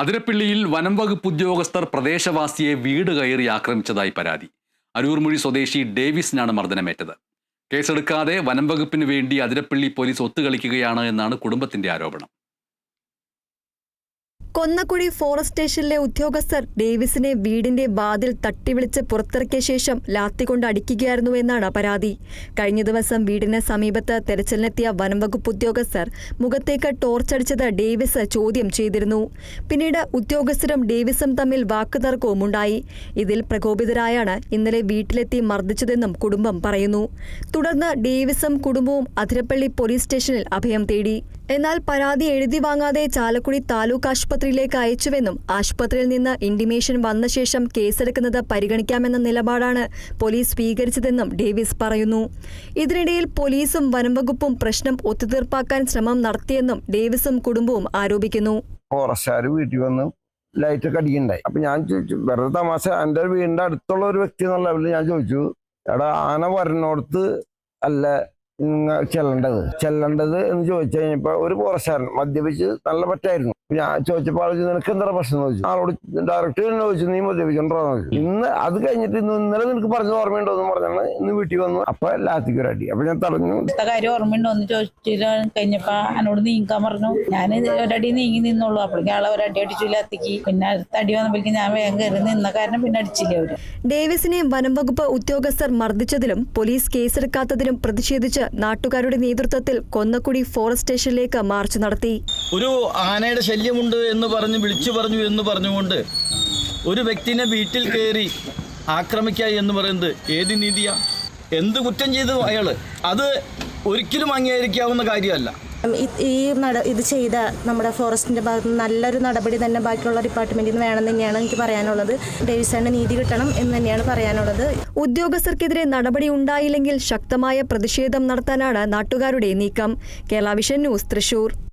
അതിരപ്പിള്ളിയിൽ വനം വകുപ്പ് ഉദ്യോഗസ്ഥർ പ്രദേശവാസിയെ വീട് കയറി ആക്രമിച്ചതായി പരാതി. അരൂർമുഴി സ്വദേശി ഡേവിസിനാണ് മർദ്ദനമേറ്റത്. കേസെടുക്കാതെ വനം വകുപ്പിന് വേണ്ടി അതിരപ്പിള്ളി പോലീസ് ഒത്തുകളിക്കുകയാണ് എന്നാണ് കുടുംബത്തിന്റെ ആരോപണം. കൊന്നക്കുഴി ഫോറസ്റ്റ് സ്റ്റേഷനിലെ ഉദ്യോഗസ്ഥർ ഡേവിസിനെ വീടിന്റെ വാതിൽ തട്ടിവിളിച്ച് പുറത്തിറക്കിയ ശേഷം ലാത്തികൊണ്ട് അടിക്കുകയായിരുന്നു എന്നാണ് പരാതി. കഴിഞ്ഞ ദിവസം വീടിന് സമീപത്ത് തെരച്ചിലിനെത്തിയ വനംവകുപ്പ് ഉദ്യോഗസ്ഥർ മുഖത്തേക്ക് ടോർച്ചടിച്ചത് ഡേവിസ് ചോദ്യം ചെയ്തിരുന്നു. പിന്നീട് ഉദ്യോഗസ്ഥരും ഡേവിസും തമ്മിൽ വാക്കുതർക്കവും ഉണ്ടായി. ഇതിൽ പ്രകോപിതരായാണ് ഇന്നലെ വീട്ടിലെത്തി മർദ്ദിച്ചതെന്നും കുടുംബം പറയുന്നു. തുടർന്ന് ഡേവിസും കുടുംബവും അതിരപ്പള്ളി പോലീസ് സ്റ്റേഷനിൽ അഭയം തേടി. എന്നാൽ പരാതി എഴുതി വാങ്ങാതെ ചാലക്കുടി താലൂക്ക് ആശുപത്രിയിലേക്ക് അയച്ചുവെന്നും ആശുപത്രിയിൽ നിന്ന് ഇന്റിമേഷൻ വന്ന ശേഷം കേസെടുക്കുന്നത് പരിഗണിക്കാമെന്ന നിലപാടാണ് പോലീസ് സ്വീകരിച്ചതെന്നും ഡേവിസ് പറയുന്നു. ഇതിനിടയിൽ പോലീസും വനംവകുപ്പും പ്രശ്നം ഒത്തുതീർപ്പാക്കാൻ ശ്രമം നടത്തിയെന്നും ഡേവിസും കുടുംബവും ആരോപിക്കുന്നു. ഫോറസ്റ്റുകാർ വീട്ടിൽ വന്ന് ഞാൻ ചോദിച്ചു വെറുതെ തമാശ എന്റെ അടുത്തുള്ള ഒരു വ്യക്തി എന്നുള്ള ലെവലിൽ ഞാൻ ചോദിച്ചു എടാ ആന വരണോടത്ത് അല്ല ചെല്ലേണ്ടത്. ചെല്ലേണ്ടത് എന്ന് ചോദിച്ചു കഴിഞ്ഞപ്പോ ഒരു പോറശാരൻ മദ്യപിച്ച് നല്ല പറ്റായിരുന്നു. ഞാൻ ചോദിച്ചപ്പോൾ ആൾ ചോദിച്ചു, നിനക്ക് എന്താ പ്രശ്നം? എന്ന് ചോദിച്ചു. ആളോട് ഡയറക്റ്റ് തന്നെ ചോദിച്ചു നീ മദ്യപിക്കണ്ടോ ഇന്ന് അത് കഴിഞ്ഞിട്ട് ഇന്ന് ഇന്നലെ നിനക്ക് പറഞ്ഞത് ഓർമ്മയുണ്ടോ എന്ന് പറഞ്ഞാണ് ഇന്ന് വീട്ടിൽ വന്നു. അപ്പൊ ലാത്തിക്ക് ഒരു അടി. അപ്പൊ ഞാൻ തടഞ്ഞു. ഇത്ത കാര്യം ഓർമ്മയുണ്ടോ എന്ന് ചോദിച്ചില്ല കഴിഞ്ഞപ്പോ എന്നോട് നീങ്ങാൻ പറഞ്ഞു. ഞാൻ ഒരടി നീങ്ങി നിന്നുള്ളൂ അപ്പോഴേക്കും ആളെ ഒരടി അടിച്ചു എത്തിക്ക് പിന്നെ അടുത്ത അടി വന്നപ്പോഴേക്കും ഞാൻ വേഗം കയറി നിന്ന കാരണം പിന്നെ അടിച്ചില്ല അവർ. ഡേവിസിനെ വനംവകുപ്പ് ഉദ്യോഗസ്ഥർ മർദ്ദിച്ചതിലും പോലീസ് കേസെടുക്കാത്തതിലും പ്രതിഷേധിച്ച് നാട്ടുകാരുടെ നേതൃത്വത്തിൽ കൊന്നക്കുടി ഫോറസ്റ്റ് സ്റ്റേഷനിലേക്ക് മാർച്ച് നടത്തി. ഒരു ആനയുടെ ശല്യമുണ്ട് എന്ന് പറഞ്ഞ് വിളിച്ചു പറഞ്ഞു എന്ന് പറഞ്ഞുകൊണ്ട് ഒരു വ്യക്തിനെ വീട്ടിൽ കയറി ആക്രമിക്കുക എന്ന് പറയുന്നത് ഏത് നീതിയാ? എന്ത് കുറ്റം ചെയ്തു അയാൾ അത് ഒരിക്കലും അംഗീകരിക്കാവുന്ന കാര്യമല്ല. ഈ- നട ഇത് ചെയ്ത നമ്മുടെ ഫോറസ്റ്റിന്റെ ഭാഗത്ത് നിന്ന് നല്ലൊരു നടപടി തന്നെ ബാക്കിയുള്ള ഡിപ്പാർട്ട്മെന്റിൽ നിന്ന് വേണം തന്നെയാണ് എനിക്ക് പറയാനുള്ളത്. ഡേവിസാണ് നീതി കിട്ടണം എന്ന് തന്നെയാണ് പറയാനുള്ളത്. ഉദ്യോഗസ്ഥർക്കെതിരെ നടപടി ഉണ്ടായില്ലെങ്കിൽ ശക്തമായ പ്രതിഷേധം നടത്താനാണ് നാട്ടുകാരുടെ നീക്കം. Kerala vision news Thrissur.